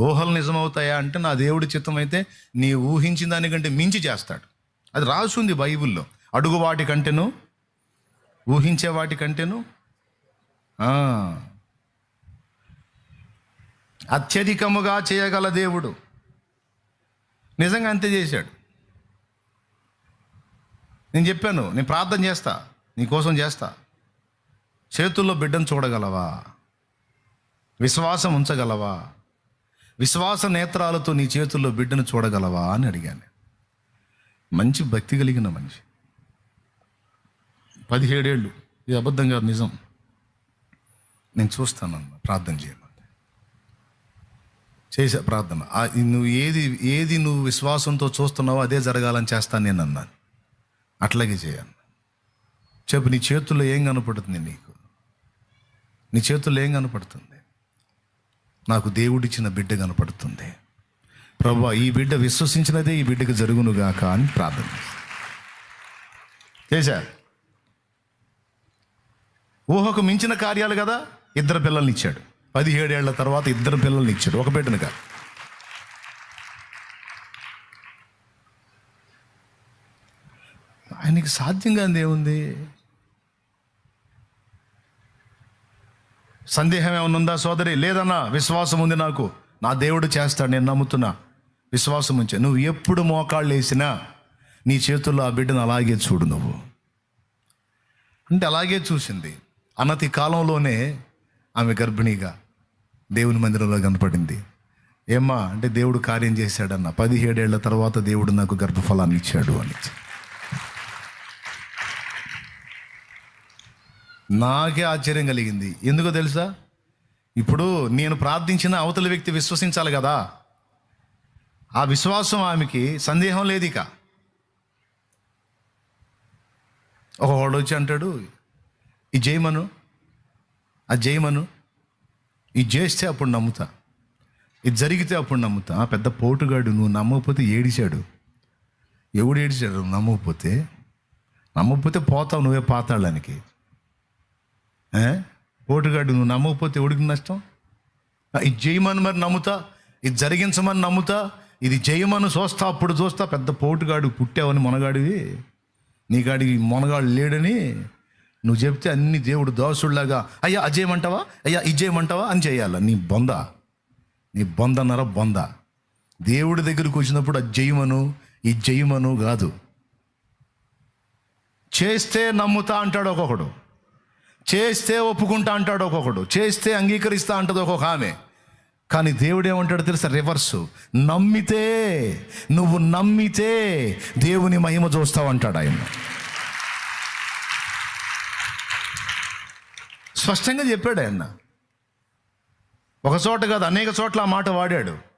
ఊహలు నిజమవుతాయా అంటే నా దేవుడి చిత్తం అయితే నీ ఊహించిన దానికంటే మించి చేస్తాడు. అది రాసుంది బైబిల్లో. అడుగు వాటి కంటేను ఊహించే వాటి కంటేను అత్యధికముగా చేయగల దేవుడు. నిజంగా అంతే చేశాడు. నేను చెప్పాను నేను ప్రార్థన చేస్తా నీ కోసం చేస్తా. చేతుల్లో బిడ్డను చూడగలవా? విశ్వాసం ఉంచగలవా? విశ్వాస నేత్రాలతో నీ చేతుల్లో బిడ్డను చూడగలవా అని అడిగాను. మంచి భక్తి కలిగిన మనిషి. పదిహేడేళ్ళు. ఇది అబద్ధం కాదు నిజం. నేను చూస్తానన్న ప్రార్థన చేయమంటే. చేసే ప్రార్థన. నువ్వు ఏది ఏది నువ్వు విశ్వాసంతో చూస్తున్నావో అదే జరగాలని చేస్తాను నేను అన్నాను. అట్లాగే చేయను చెప్పు నీ చేతుల్లో ఏం కనపడుతుంది నీకు? నీ చేతుల్లో ఏం కనపడుతుంది? నాకు దేవుడిచ్చిన బిడ్డ కనపడుతుంది. ప్రభు ఈ బిడ్డ విశ్వసించినదే ఈ బిడ్డకు జరుగునుగాక అని ప్రార్థన చేశారు? ఊహకు మించిన కార్యాలు కదా? ఇద్దరు పిల్లల్ని ఇచ్చాడు. పదిహేడేళ్ళ తర్వాత ఇద్దరు పిల్లల్ని ఇచ్చాడు. ఒక బిడ్డను కాదు. ఆయనకి సాధ్యంగా ఏముంది సందేహం ఏమైనా ఉందా సోదరి? లేదన్నా విశ్వాసం ఉంది నాకు. నా దేవుడు చేస్తాడు నేను నమ్ముతున్నా. విశ్వాసం ఉంచే. నువ్వు ఎప్పుడు మోకాళ్ళు వేసినా నీ చేతుల్లో ఆ బిడ్డను అలాగే చూడు నువ్వు. అంటే అలాగే చూసింది. అనతి కాలంలోనే ఆమె గర్భిణీగా దేవుని మందిరంలో కనపడింది. ఏమ్మా అంటే దేవుడు కార్యం చేశాడన్న. పదిహేడేళ్ళ తర్వాత దేవుడు నాకు గర్భఫలాన్ని ఇచ్చాడు అని. నాకే ఆశ్చర్యం కలిగింది. ఎందుకో తెలుసా? ఇప్పుడు నేను ప్రార్థించిన అవతల వ్యక్తి విశ్వసించాలి కదా. ఆ విశ్వాసం ఆమెకి సందేహం లేదు ఇక ఒకవాడు వచ్చి అంటాడు ఈ జయమను ఆ జయమను ఇది చేస్తే అప్పుడు నమ్ముతా. ఇది జరిగితే అప్పుడు నమ్ముతా. ఆ పెద్ద పోటుగాడు నువ్వు నమ్మకపోతే ఏడిచాడు. ఎవడు ఏడిచాడు? నువ్వు నమ్మకపోతే నమ్మకపోతే పోతావు నువ్వే పాతాళానికి. ఓటుగాడు నువ్వు నమ్మకపోతే ఎవడికి నష్టం? ఇది జయమని మరి నమ్ముతా? ఇది జరిగించమని నమ్ముతా? ఇది జయమని చూస్తా అప్పుడు చూస్తా? పెద్ద పోటుగాడు పుట్టావని మొనగాడివి. నీకాడికి మొనగాడు లేడని నువ్వు చెప్తే అన్ని దేవుడు దోసుడిలాగా అయ్యా అజయమంటావా అయ్యా ఇజయమంటావా అని చేయాల. నీ బొంద. నీ బొందన్నర బొంద. దేవుడి దగ్గరికి వచ్చినప్పుడు అది జయమను ఈ జయమను కాదు. చేస్తే నమ్ముతా అంటాడు ఒక్కొక్కడు. చేస్తే ఒప్పుకుంటా అంటాడు ఒక్కొక్కడు. చేస్తే అంగీకరిస్తా అంటది ఒక్కొక్క ఆమె. కానీ దేవుడు ఏమంటాడు తెలుసా? రివర్సు. నమ్మితే నువ్వు నమ్మితే దేవుని మహిమ చూస్తావు అంటాడు ఆయన. స్పష్టంగా చెప్పాడు ఆయన. ఒక చోట కాదు అనేక చోట్ల ఆ మాట వాడాడు.